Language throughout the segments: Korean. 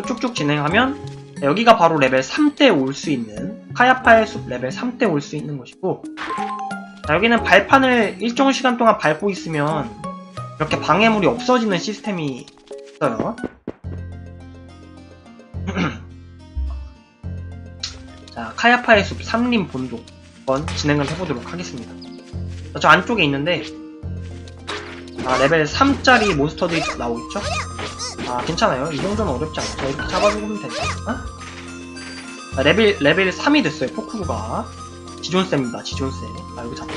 또 쭉쭉 진행하면 여기가 바로 레벨 3대 올수 있는 카야파의 숲 레벨 3대 올수 있는 곳이고 자, 여기는 발판을 일정 시간 동안 밟고 있으면 이렇게 방해물이 없어지는 시스템이 있어요. 자, 카야파의 숲 삼림 본도 한번 진행을 해보도록 하겠습니다. 자, 저 안쪽에 있는데 아, 레벨 3짜리 몬스터들이 나오겠죠? 아, 괜찮아요. 이 정도는 어렵지 않죠. 이렇게 잡아주면 되죠. 어? 아, 레벨, 레벨 3이 됐어요, 포크루가. 지존쌤입니다, 지존쌤. 아, 여기 잡고.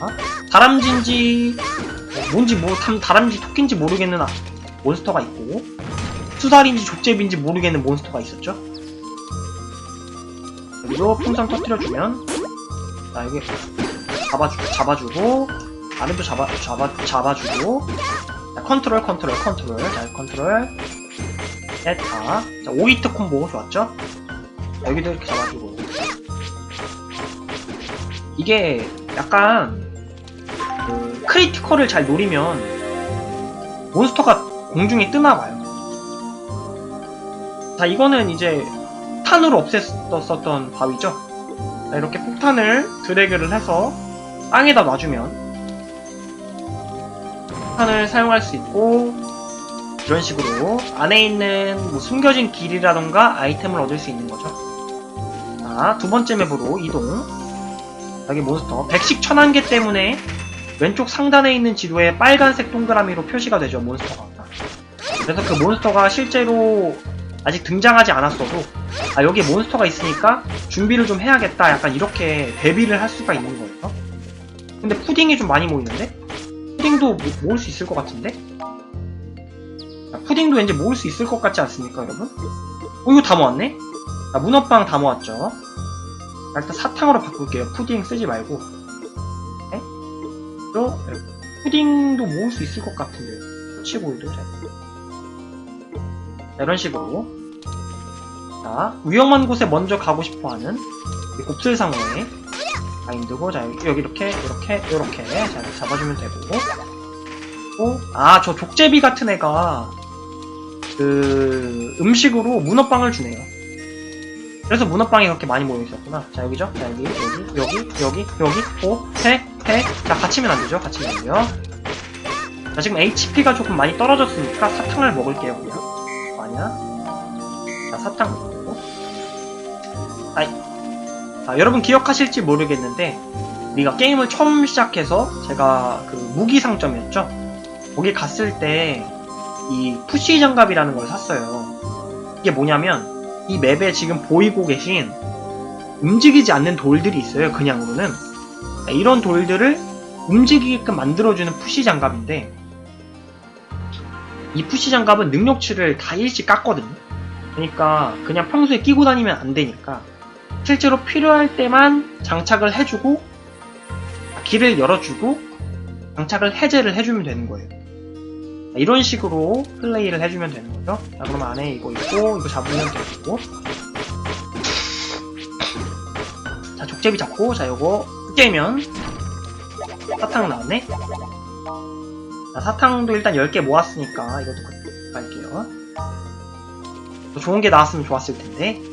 아, 다람쥐인지, 뭐, 뭔지 뭐, 탐, 다람쥐 토끼인지 모르겠는 아, 몬스터가 있고, 수살인지 족제비인지 모르겠는 몬스터가 있었죠? 여기도 풍선 터뜨려주면, 자, 여기 잡아주고, 잡아주고, 아래도 잡아, 잡아, 잡아주고, 자, 컨트롤, 컨트롤, 컨트롤. 자, 컨트롤. 세타. 자, 5히트 콤보 좋았죠? 자, 여기도 이렇게 잡아주고. 이게 약간, 그, 크리티컬을 잘 노리면, 몬스터가 공중에 뜨나봐요. 자, 이거는 이제, 폭탄으로 없앴었던 바위죠? 자, 이렇게 폭탄을 드래그를 해서, 땅에다 놔주면, 폭탄을 사용할 수 있고 이런 식으로 안에 있는 뭐 숨겨진 길이라던가 아이템을 얻을 수 있는 거죠. 자, 두 번째 맵으로 이동. 여기 몬스터. 백식 천안개 때문에 왼쪽 상단에 있는 지도에 빨간색 동그라미로 표시가 되죠, 몬스터가. 그래서 그 몬스터가 실제로 아직 등장하지 않았어도 아, 여기에 몬스터가 있으니까 준비를 좀 해야겠다. 약간 이렇게 대비를 할 수가 있는 거예요. 근데 푸딩이 좀 많이 모이는데? 푸딩도 모- 모을 수 있을 것 같은데? 자, 푸딩도 왠지 모을 수 있을 것 같지 않습니까, 여러분? 어, 이거 다 모았네? 자, 문어빵 다 모았죠? 자, 일단 사탕으로 바꿀게요. 푸딩 쓰지 말고. 네? 또, 네, 푸딩도 모을 수 있을 것 같은데요. 치골도 잘. 자, 이런 식으로. 자, 위험한 곳에 먼저 가고 싶어 하는 이 곱슬상어의 마인드고, 자, 여기, 이렇게, 이렇게, 이렇게. 자, 잡아주면 되고. 또, 아, 저 족제비 같은 애가, 그, 음식으로 문어빵을 주네요. 그래서 문어빵이 그렇게 많이 모여 있었구나. 자, 여기죠? 자, 여기, 여기, 여기, 여기, 여기, 오, 해, 해. 자, 갇히면 안 되죠? 갇히면 안 돼요. 자, 지금 HP가 조금 많이 떨어졌으니까 사탕을 먹을게요, 그냥. 아니야. 자, 사탕 먹고. 아이. 자, 여러분 기억하실지 모르겠는데, 우리가 게임을 처음 시작해서 제가 그 무기 상점이었죠? 거기 갔을 때, 이 푸시 장갑이라는 걸 샀어요. 이게 뭐냐면, 이 맵에 지금 보이고 계신 움직이지 않는 돌들이 있어요, 그냥으로는. 자, 이런 돌들을 움직이게끔 만들어주는 푸시 장갑인데, 이 푸시 장갑은 능력치를 다 일찍 깠거든요. 그러니까 그냥 평소에 끼고 다니면 안 되니까 실제로 필요할 때만 장착을 해주고 길을 열어주고 장착을 해제를 해주면 되는 거예요. 자, 이런 식으로 플레이를 해주면 되는 거죠. 자, 그럼 안에 이거 있고 이거 잡으면 되고 자 족제비 잡고 자 요거 깨면 사탕 나왔네. 자, 사탕도 일단 10개 모았으니까 이것도 갈게요. 더 좋은 게 나왔으면 좋았을 텐데.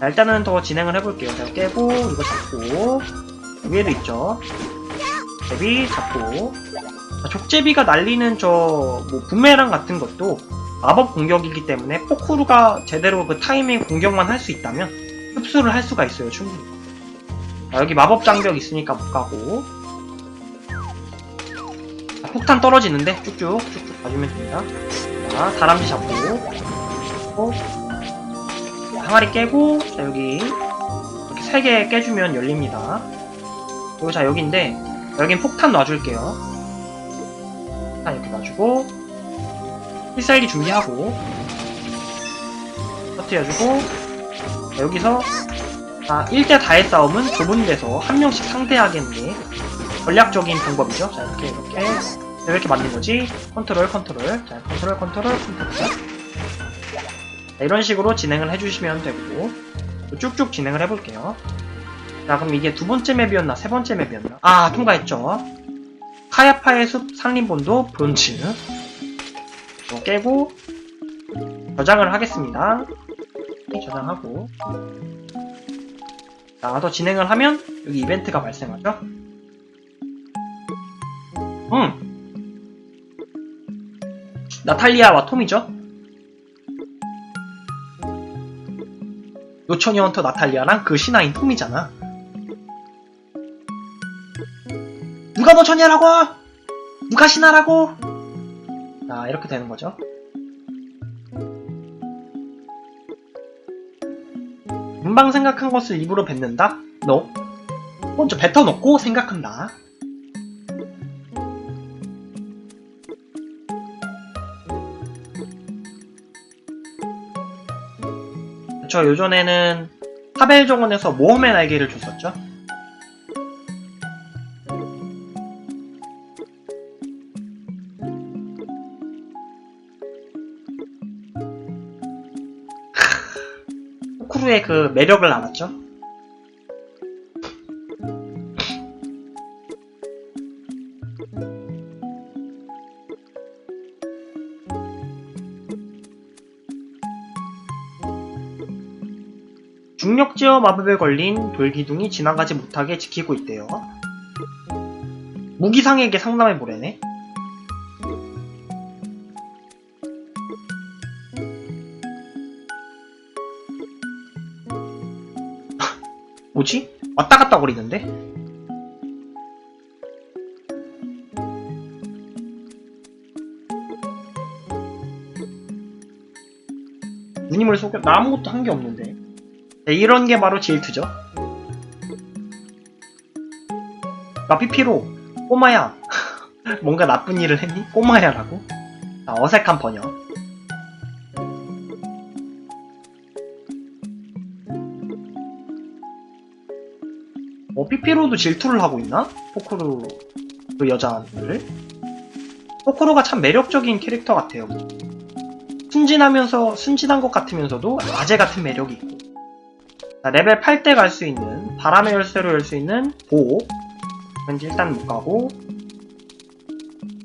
자, 일단은 더 진행을 해볼게요. 자, 깨고, 이거 잡고, 위에도 있죠. 제비 잡고, 자, 족제비가 날리는 저, 뭐, 부메랑 같은 것도 마법 공격이기 때문에 포크루가 제대로 그 타이밍 공격만 할 수 있다면 흡수를 할 수가 있어요, 충분히. 자, 여기 마법 장벽 있으니까 못 가고. 자, 폭탄 떨어지는데 쭉쭉, 쭉쭉 봐주면 됩니다. 자, 다람쥐 잡고, 어? 항아리 깨고, 자, 여기, 이렇게 세 개 깨주면 열립니다. 그리고 자, 여기인데, 여긴 폭탄 놔줄게요. 폭탄 이렇게 놔주고, 필살기 준비하고, 터트려주고, 자, 여기서, 자, 1대 다의 싸움은 좁은 데서 한 명씩 상대하겠는 게 전략적인 방법이죠. 자, 이렇게, 이렇게, 이렇게 만든 거지. 컨트롤, 컨트롤. 자, 컨트롤, 컨트롤, 컨트롤. 자, 이런 식으로 진행을 해주시면 되고, 또 쭉쭉 진행을 해볼게요. 자, 그럼 이게 두 번째 맵이었나, 세 번째 맵이었나? 아, 통과했죠. 카야파의 숲 상림본도 브론즈. 깨고 저장을 하겠습니다. 저장하고 자, 더 진행을 하면 여기 이벤트가 발생하죠. 음. 나탈리아와 톰이죠. 노처녀 헌터 나탈리아랑 그 신하인 톰이잖아. 누가 노처녀라고? 누가 신하라고? 자, 이렇게 되는 거죠. 금방 생각한 것을 입으로 뱉는다? 너. 먼저 뱉어놓고 생각한다. 저 요전에는 하벨 정원에서 모험의 날개를 줬었죠. 호크루의 그 매력을 알았죠. 중력제어 마법에 걸린 돌기둥이 지나가지 못하게 지키고 있대요. 무기상에게 상담해 보래네. 뭐지? 왔다 갔다 거리는데? 누님을 속여 나 아무것도 한 게 없는데 네, 이런 게 바로 질투죠 나 피피로 꼬마야 뭔가 나쁜 일을 했니? 꼬마야라고? 아, 어색한 번역 어, 피피로도 질투를 하고 있나? 포크루 그 여자를? 포크루가 참 매력적인 캐릭터 같아요. 순진하면서 순진한 것 같으면서도 아재 같은 매력이 있고. 자, 레벨 8대 갈수 있는 바람의 열쇠로 열 수 있는 보호. 왠지 일단 못 가고.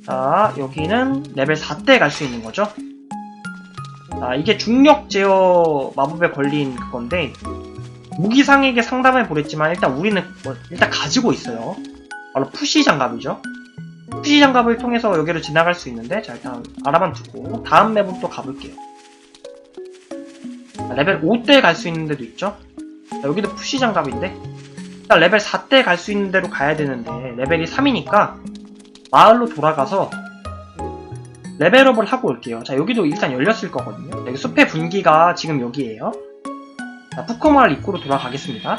자, 여기는 레벨 4대 갈수 있는 거죠. 자, 이게 중력 제어 마법에 걸린 그건데 무기상에게 상담해 보랬지만 일단 우리는 뭐 일단 가지고 있어요. 바로 푸시 장갑이죠. 푸시 장갑을 통해서 여기로 지나갈 수 있는데 자 일단 알아만 두고 다음 맵은 또 가볼게요. 자, 레벨 5대 갈수 있는 데도 있죠. 자, 여기도 푸시 장갑인데 일단 레벨 4대 갈수 있는 데로 가야 되는데 레벨이 3이니까 마을로 돌아가서 레벨업을 하고 올게요. 자 여기도 일단 열렸을 거거든요. 여기 숲의 분기가 지금 여기에요. 자, 푸코마을 입구로 돌아가겠습니다.